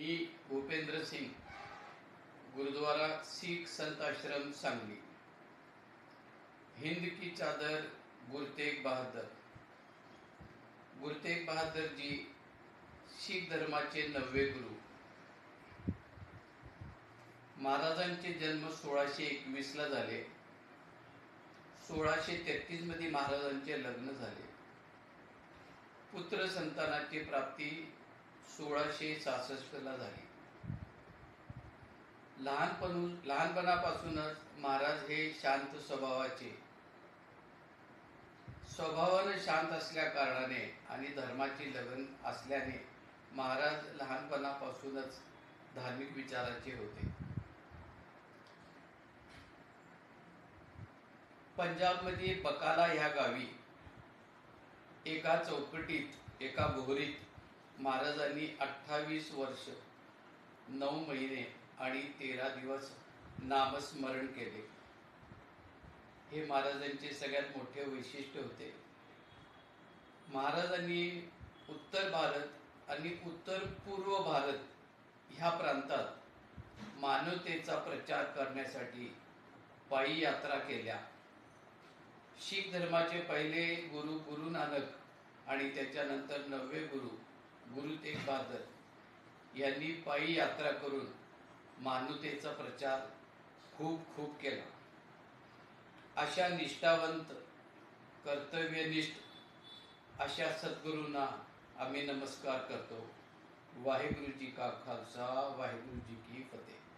मी भूपेंद्र सिंग गुरुद्वारा सीख संत आश्रम सांगली. हिंद की चादर गुरु तेग बहादर. गुरु तेग बहादर जी शीख धर्माचे नववे गुरु. महाराजांचे जन्म सोळाशे एकवीसला झाले. सोळाशे तेहतीसमध्ये महाराजांचे लग्न झाले. पुत्र संतानाची प्राप्ती सोळाशे सहासष्ट ला झाली. लहानपणू लहानपणापासूनच महाराज हे शांत स्वभावाचे. स्वभावानं शांत असल्या कारणाने आणि धर्माची लगन असल्याने महाराज लहानपणापासूनच धार्मिक विचाराचे होते. पंजाबमध्ये बकाला ह्या गावी एका चौकटीत एका बोहरीत महाराजांनी अठ्ठावीस वर्ष नऊ महिने आणि तेरा दिवस नामस्मरण केले. हे महाराजांचे सगळ्यात मोठे वैशिष्ट्य होते. महाराजांनी उत्तर भारत आणि उत्तर पूर्व भारत ह्या प्रांतात मानवतेचा प्रचार करण्यासाठी पायी यात्रा केल्या. शीख धर्माचे पहिले गुरु गुरु नानक आणि त्याच्यानंतर नववे गुरु गुरु यांनी पायी यात्रा करून मानवतेचा प्रचार खूप खूप केला. अशा निष्ठावंत कर्तव्यनिष्ठ अशा सद्गुरूंना आम्ही नमस्कार करतो. वाहेगुरुजी का खालसा? वाहेगुरुजी की फतेह.